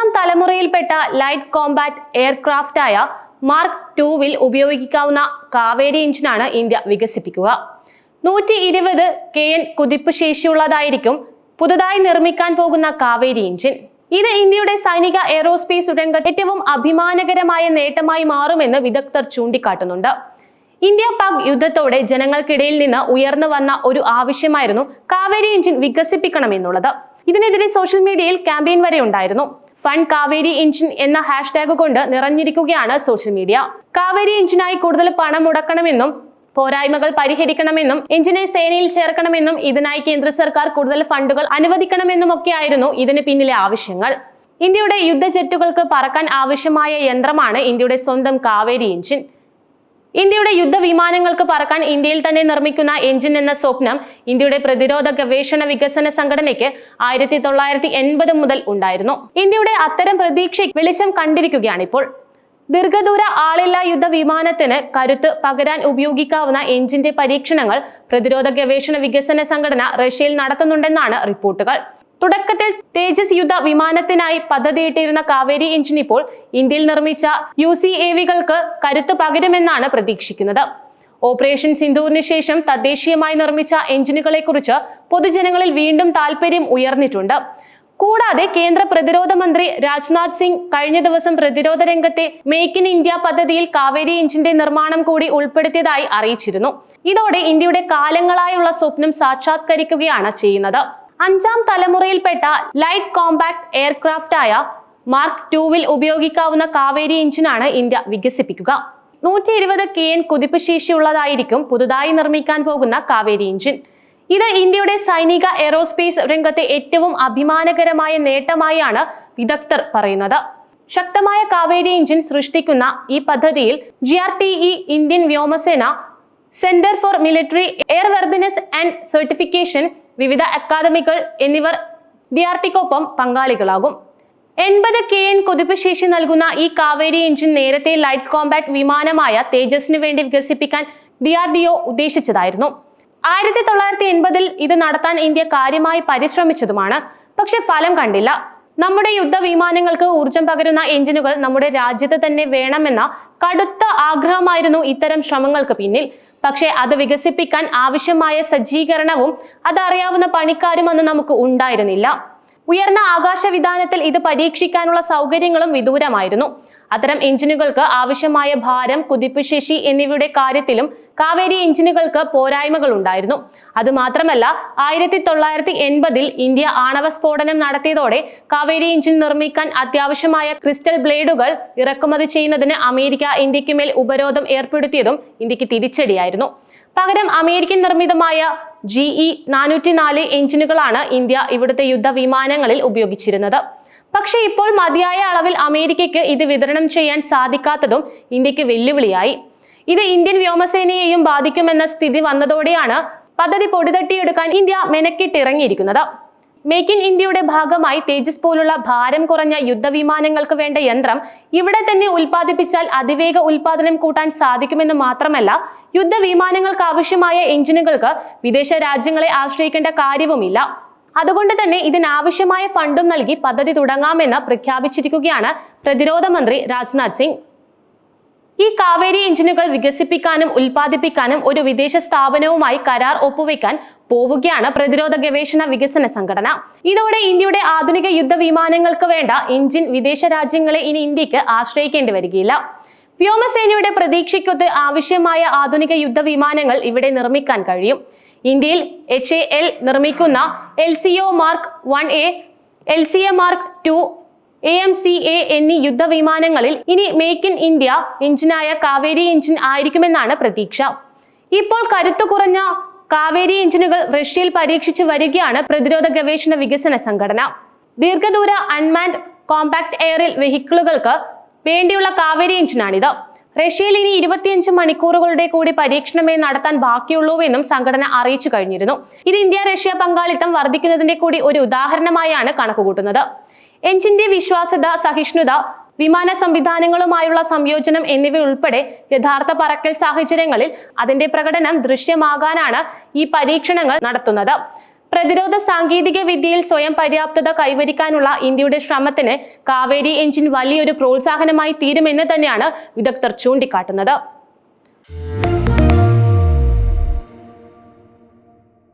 അഞ്ചാം തലമുറയിൽപ്പെട്ട light combat ആയ മാർക്ക് ടൂവിൽ ഉപയോഗിക്കാവുന്ന കാവേരി എഞ്ചിനാണ് ഇന്ത്യ വികസിപ്പിക്കുക. നൂറ്റി ഇരുപത് കെ എൻ കുതിപ്പ് ശേഷിയുള്ളതായിരിക്കും പുതുതായി നിർമ്മിക്കാൻ പോകുന്ന കാവേരി എഞ്ചിൻ. ഇത് ഇന്ത്യയുടെ സൈനിക എയറോസ്പേസ് രംഗത്ത് ഏറ്റവും അഭിമാനകരമായ നേട്ടമായി മാറുമെന്ന് വിദഗ്ധർ ചൂണ്ടിക്കാട്ടുന്നുണ്ട്. ഇന്ത്യ പാക് യുദ്ധത്തോടെ ജനങ്ങൾക്കിടയിൽ നിന്ന് ഉയർന്നു വന്ന ഒരു ആവശ്യമായിരുന്നു കാവേരി എഞ്ചിൻ വികസിപ്പിക്കണമെന്നുള്ളത്. ഇതിനെതിരെ സോഷ്യൽ മീഡിയയിൽ ക്യാമ്പയിൻ വരെ ഉണ്ടായിരുന്നു. ഫൺ കാവേരി എഞ്ചിൻ എന്ന ഹാഷ്ടാഗ് കൊണ്ട് നിറഞ്ഞിരിക്കുകയാണ് സോഷ്യൽ മീഡിയ. കാവേരി എഞ്ചിനായി കൂടുതൽ പണം മുടക്കണമെന്നും പോരായ്മകൾ പരിഹരിക്കണമെന്നും എഞ്ചിനെ സേനയിൽ ചേർക്കണമെന്നും ഇതിനായി കേന്ദ്ര സർക്കാർ കൂടുതൽ ഫണ്ടുകൾ അനുവദിക്കണമെന്നും ഒക്കെയായിരുന്നു ഇതിന് പിന്നിലെ ആവശ്യങ്ങൾ. ഇന്ത്യയുടെ യുദ്ധജെറ്റുകൾക്ക് പറക്കാൻ ആവശ്യമായ യന്ത്രമാണ് ഇന്ത്യയുടെ സ്വന്തം കാവേരി എഞ്ചിൻ. ഇന്ത്യയുടെ യുദ്ധവിമാനങ്ങൾക്ക് പറക്കാൻ ഇന്ത്യയിൽ തന്നെ നിർമ്മിക്കുന്ന എഞ്ചിൻ എന്ന സ്വപ്നം ഇന്ത്യയുടെ പ്രതിരോധ ഗവേഷണ വികസന സംഘടനയ്ക്ക് ആയിരത്തി തൊള്ളായിരത്തി എൺപത് മുതൽ ഉണ്ടായിരുന്നു. ഇന്ത്യയുടെ അത്തരം പ്രതീക്ഷ വെളിച്ചം കണ്ടിരിക്കുകയാണിപ്പോൾ. ദീർഘദൂര ആളില്ലാ യുദ്ധവിമാനത്തിന് കരുത്ത് പകരാൻ ഉപയോഗിക്കാവുന്ന എഞ്ചിന്റെ പരീക്ഷണങ്ങൾ പ്രതിരോധ ഗവേഷണ വികസന സംഘടന റഷ്യയിൽ നടത്തുന്നുണ്ടെന്നാണ് റിപ്പോർട്ടുകൾ. തുടക്കത്തിൽ തേജസ് യുദ്ധ വിമാനത്തിനായി പദ്ധതിയിട്ടിരുന്ന കാവേരി എഞ്ചിൻ ഇപ്പോൾ ഇന്ത്യയിൽ നിർമ്മിച്ച യു സി എവികൾക്ക് കരുത്ത് പകരുമെന്നാണ് പ്രതീക്ഷിക്കുന്നത്. ഓപ്പറേഷൻ സിന്ധൂറിന് ശേഷം തദ്ദേശീയമായി നിർമ്മിച്ച എഞ്ചിനുകളെ കുറിച്ച് പൊതുജനങ്ങളിൽ വീണ്ടും താല്പര്യം ഉയർന്നിട്ടുണ്ട്. കൂടാതെ കേന്ദ്ര പ്രതിരോധ മന്ത്രി രാജ്നാഥ് സിംഗ് കഴിഞ്ഞ ദിവസം പ്രതിരോധ രംഗത്തെ മേക്ക് ഇൻ ഇന്ത്യ പദ്ധതിയിൽ കാവേരി എഞ്ചിന്റെ നിർമ്മാണം കൂടി ഉൾപ്പെടുത്തിയതായി അറിയിച്ചിരുന്നു. ഇതോടെ ഇന്ത്യയുടെ കാലങ്ങളായുള്ള സ്വപ്നം സാക്ഷാത്കരിക്കുകയാണ് ചെയ്യുന്നത്. അഞ്ചാം തലമുറയിൽപ്പെട്ട ലൈറ്റ് കോമ്പാക്ട് എയർക്രാഫ്റ്റ് ആയ മാർക്ക് ടൂവിൽ ഉപയോഗിക്കാവുന്ന കാവേരി എഞ്ചിനാണ് ഇന്ത്യ വികസിപ്പിക്കുക. നൂറ്റി ഇരുപത് കെ എൻ കുതിപ്പ് ശേഷിയുള്ളതായിരിക്കും പുതുതായി നിർമ്മിക്കാൻ പോകുന്ന കാവേരി എഞ്ചിൻ. ഇത് ഇന്ത്യയുടെ സൈനിക എയറോസ്പേസ് രംഗത്തെ ഏറ്റവും അഭിമാനകരമായ നേട്ടമായാണ് വിദഗ്ധർ പറയുന്നത്. ശക്തമായ കാവേരി എഞ്ചിൻ സൃഷ്ടിക്കുന്ന ഈ പദ്ധതിയിൽ G R T E Indian വ്യോമസേന centre for military air worthiness and certification വിവിധ അക്കാദമികൾ എന്നിവർ ഡി ആർ ടിക്കൊപ്പം പങ്കാളികളാകും. എൺപത് കെ എൻ കൊതിപ്പ് ശേഷി നൽകുന്ന ഈ കാവേരി എഞ്ചിൻ നേരത്തെ ലൈറ്റ് കോമ്പാക്ട് വിമാനമായ തേജസിന് വേണ്ടി വികസിപ്പിക്കാൻ ഡി ആർ ഡി ഒ ഉദ്ദേശിച്ചതായിരുന്നു. ആയിരത്തി തൊള്ളായിരത്തി എൺപതിൽ ഇത് നടത്താൻ ഇന്ത്യ കാര്യമായി പരിശ്രമിച്ചതുമാണ്. പക്ഷെ ഫലം കണ്ടില്ല. നമ്മുടെ യുദ്ധവിമാനങ്ങൾക്ക് ഊർജം പകരുന്ന എഞ്ചിനുകൾ നമ്മുടെ രാജ്യത്ത് തന്നെ വേണമെന്ന കടുത്ത ആഗ്രഹമായിരുന്നു ഇത്തരം ശ്രമങ്ങൾക്ക് പിന്നിൽ. പക്ഷേ അത് വികസിപ്പിക്കാൻ ആവശ്യമായ സജ്ജീകരണവും അതറിയാവുന്ന പണിക്കാരും അന്ന് നമുക്ക് ഉണ്ടായിരുന്നില്ല. ഉയർന്ന ആകാശവിധാനത്തിൽ ഇത് പരീക്ഷിക്കാനുള്ള സൗകര്യങ്ങളും വിദൂരമായിരുന്നു. അത്തരം എഞ്ചിനുകൾക്ക് ആവശ്യമായ ഭാരം കുതിപ്പുശേഷി എന്നിവയുടെ കാര്യത്തിലും കാവേരി എഞ്ചിനുകൾക്ക് പോരായ്മകൾ ഉണ്ടായിരുന്നു. അതുമാത്രമല്ല ആയിരത്തി തൊള്ളായിരത്തി എൺപതിൽ ഇന്ത്യ ആണവ സ്ഫോടനം നടത്തിയതോടെ കാവേരി എഞ്ചിൻ നിർമ്മിക്കാൻ അത്യാവശ്യമായ ക്രിസ്റ്റൽ ബ്ലേഡുകൾ ഇറക്കുമതി ചെയ്യുന്നതിന് അമേരിക്ക ഇന്ത്യയ്ക്ക് മേൽ ഉപരോധം ഏർപ്പെടുത്തിയതും ഇന്ത്യയ്ക്ക് തിരിച്ചടിയായിരുന്നു. പകരം അമേരിക്കൻ നിർമ്മിതമായ ജി ഇ നാനൂറ്റി നാല് എഞ്ചിനുകളാണ് ഇന്ത്യ ഇവിടുത്തെ യുദ്ധവിമാനങ്ങളിൽ ഉപയോഗിച്ചിരുന്നത്. പക്ഷേ ഇപ്പോൾ മതിയായ അളവിൽ അമേരിക്കയ്ക്ക് ഇത് വിതരണം ചെയ്യാൻ സാധിക്കാത്തതും ഇന്ത്യയ്ക്ക് വെല്ലുവിളിയായി. ഇത് ഇന്ത്യൻ വ്യോമസേനയെയും ബാധിക്കുമെന്ന സ്ഥിതി വന്നതോടെയാണ് പദ്ധതി പൊടിതട്ടിയെടുക്കാൻ ഇന്ത്യ മെനക്കിട്ടിറങ്ങിയിരിക്കുന്നത്. മേക്ക് ഇൻ ഇന്ത്യയുടെ ഭാഗമായി തേജസ് പോലുള്ള ഭാരം കുറഞ്ഞ യുദ്ധവിമാനങ്ങൾക്ക് വേണ്ട യന്ത്രം ഇവിടെ തന്നെ ഉൽപ്പാദിപ്പിച്ചാൽ അതിവേഗ ഉൽപാദനം കൂട്ടാൻ സാധിക്കുമെന്ന് മാത്രമല്ല യുദ്ധവിമാനങ്ങൾക്ക് ആവശ്യമായ എഞ്ചിനുകൾക്ക് വിദേശ രാജ്യങ്ങളെ ആശ്രയിക്കേണ്ട കാര്യവുമില്ല. അതുകൊണ്ട് തന്നെ ഇതിനാവശ്യമായ ഫണ്ടും നൽകി പദ്ധതി തുടങ്ങാമെന്ന് പ്രഖ്യാപിച്ചിരിക്കുകയാണ് പ്രതിരോധ മന്ത്രി രാജ്നാഥ് സിംഗ്. ഈ കാവേരി എഞ്ചിനുകൾ വികസിപ്പിക്കാനും ഉൽപ്പാദിപ്പിക്കാനും ഒരു വിദേശ സ്ഥാപനവുമായി കരാർ ഒപ്പുവെക്കാൻ പോവുകയാണ് പ്രതിരോധ ഗവേഷണ വികസന സംഘടന. ഇതോടെ ഇന്ത്യയുടെ ആധുനിക യുദ്ധ വിമാനങ്ങൾക്ക് വേണ്ട എഞ്ചിൻ വിദേശ രാജ്യങ്ങളെ ഇനി ഇന്ത്യയ്ക്ക് ആശ്രയിക്കേണ്ടി വരികയില്ല. വ്യോമസേനയുടെ പ്രതീക്ഷയ്ക്കൊത്ത് ആവശ്യമായ ആധുനിക യുദ്ധ വിമാനങ്ങൾ ഇവിടെ നിർമ്മിക്കാൻ കഴിയും. ഇന്ത്യയിൽ എച്ച് എ എൽ നിർമ്മിക്കുന്ന L C O mark one A L C A mark two A M C A എന്നീ യുദ്ധവിമാനങ്ങളിൽ ഇനി മേക്ക് ഇൻ ഇന്ത്യ എഞ്ചിനായ കാവേരി എഞ്ചിൻ ആയിരിക്കുമെന്നാണ് പ്രതീക്ഷ. ഇപ്പോൾ കരുത്തു കുറഞ്ഞ കാവേരി എഞ്ചിനുകൾ റഷ്യയിൽ പരീക്ഷിച്ചു വരികയാണ് പ്രതിരോധ ഗവേഷണ വികസന സംഘടന. ദീർഘദൂര അൺമാൻഡ് കോമ്പാക്ട് എയറിൽ വെഹിക്കിളുകൾക്ക് വേണ്ടിയുള്ള കാവേരി എഞ്ചിനാണിത്. റഷ്യയിൽ ഇനി ഇരുപത്തിയഞ്ച് മണിക്കൂറുകളുടെ കൂടി പരീക്ഷണമേ നടത്താൻ ബാക്കിയുള്ളൂവെന്നും സംഘടന അറിയിച്ചു കഴിഞ്ഞിരുന്നു. ഇത് ഇന്ത്യ റഷ്യ പങ്കാളിത്തം വർദ്ധിക്കുന്നതിന്റെ കൂടി ഒരു ഉദാഹരണമായാണ് കണക്കുകൂട്ടുന്നത്. എഞ്ചിന്റെ വിശ്വാസ്യത സഹിഷ്ണുത വിമാന സംവിധാനങ്ങളുമായുള്ള സംയോജനം എന്നിവയുൾപ്പെടെ യഥാർത്ഥ പറക്കൽ സാഹചര്യങ്ങളിൽ അതിന്റെ പ്രകടനം ദൃശ്യമാകാനാണ് ഈ പരീക്ഷണങ്ങൾ നടത്തുന്നത്. പ്രതിരോധ സാങ്കേതിക വിദ്യയിൽ സ്വയം പര്യാപ്തത കൈവരിക്കാനുള്ള ഇന്ത്യയുടെ ശ്രമത്തിന് കാവേരി എഞ്ചിൻ വലിയൊരു പ്രോത്സാഹനമായി തീരുമെന്ന് തന്നെയാണ് വിദഗ്ധർ ചൂണ്ടിക്കാട്ടുന്നത്.